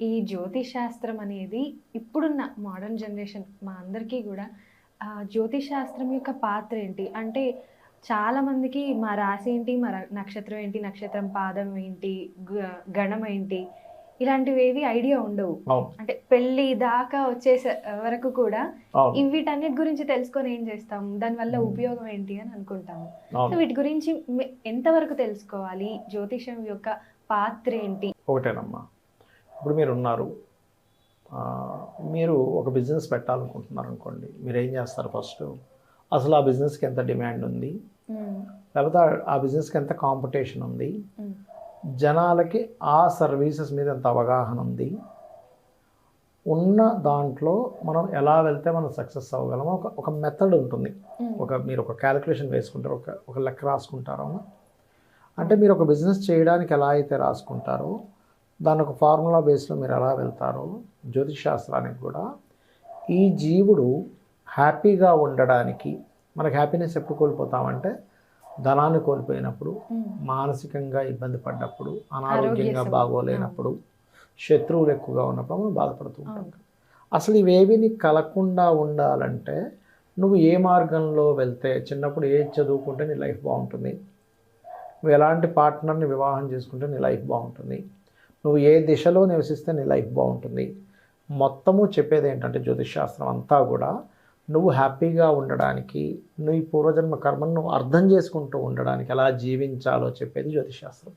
ఈ జ్యోతిష్ శాస్త్రం అనేది ఇప్పుడున్న మోడర్న్ జనరేషన్ మా అందరికీ కూడా ఆ, జ్యోతిష్ శాస్త్రం యొక్క పాత్ర ఏంటి అంటే చాలా మందికి మా రాశి ఏంటి మా నక్షత్రం ఏంటి నక్షత్రం పాదం ఏంటి గణం ఏంటి ఇలాంటివి ఏవి ఐడియా ఉండవు. అంటే పెళ్ళి దాకా వచ్చేసే వరకు కూడా వీటన్నిటి గురించి తెలుసుకొని ఏం చేస్తాం? దానివల్ల. ఉపయోగం ఏంటి అని అనుకుంటాము. సో వీటి గురించి ఎంతవరకు తెలుసుకోవాలి? జ్యోతిషం యొక్క పాత్ర ఏంటి ఒకటేనమ్మా. ఇప్పుడు మీరు ఉన్నారు మీరు ఒక బిజినెస్ పెట్టాలనుకుంటున్నారు అనుకోండి మీరు ఏం చేస్తారు ఫస్ట్? అసలు ఆ బిజినెస్కి ఎంత డిమాండ్ ఉంది? లేకపోతే ఆ- బిజినెస్కి ఎంత కాంపిటీషన్ ఉంది? జనాలకి ఆ సర్వీసెస్ మీద ఎంత అవగాహన ఉంది? ఉన్న దాంట్లో మనం ఎలా వెళ్తే మనం సక్సెస్ అవ్వగలమో ఒక ఒక మెథడ్ ఉంటుంది. ఒక మీరు ఒక క్యాలిక్యులేషన్ వేసుకుంటారు ఒక ఒక లెక్క రాసుకుంటారు? అంటే మీరు ఒక బిజినెస్ చేయడానికి ఎలా అయితే రాసుకుంటారో దాని ఒక ఫార్ములా బేస్లో మీరు ఎలా వెళ్తారో జ్యోతిష్ శాస్త్రానికి కూడా. ఈ జీవుడు హ్యాపీగా ఉండడానికి మనకు హ్యాపీనెస్ ఎప్పుడు కోల్పోతామంటే ధనాన్ని కోల్పోయినప్పుడు మానసికంగా ఇబ్బంది పడ్డప్పుడు అనారోగ్యంగా. బాగోలేనప్పుడు శత్రువులు ఎక్కువగా ఉన్నప్పుడు మనం బాధపడుతూ ఉంటాం. అసలు ఇవేవి నీకు కలగకుండా ఉండాలంటే నువ్వు ఏ మార్గంలో వెళ్తే చిన్నప్పుడు ఏది చదువుకుంటే నీ లైఫ్ బాగుంటుంది? నువ్వు ఎలాంటి పార్ట్నర్ని వివాహం చేసుకుంటే నీ లైఫ్ బాగుంటుంది? నువ్వు ఏ దిశలో నివసిస్తే నీ లైఫ్ బాగుంటుంది. మొత్తము చెప్పేది ఏంటంటే జ్యోతిష్ శాస్త్రం అంతా కూడా నువ్వు హ్యాపీగా ఉండడానికి నువ్వు ఈ పూర్వజన్మ కర్మను అర్థం చేసుకుంటూ ఉండడానికి ఎలా జీవించాలో చెప్పేది జ్యోతిష్శాస్త్రం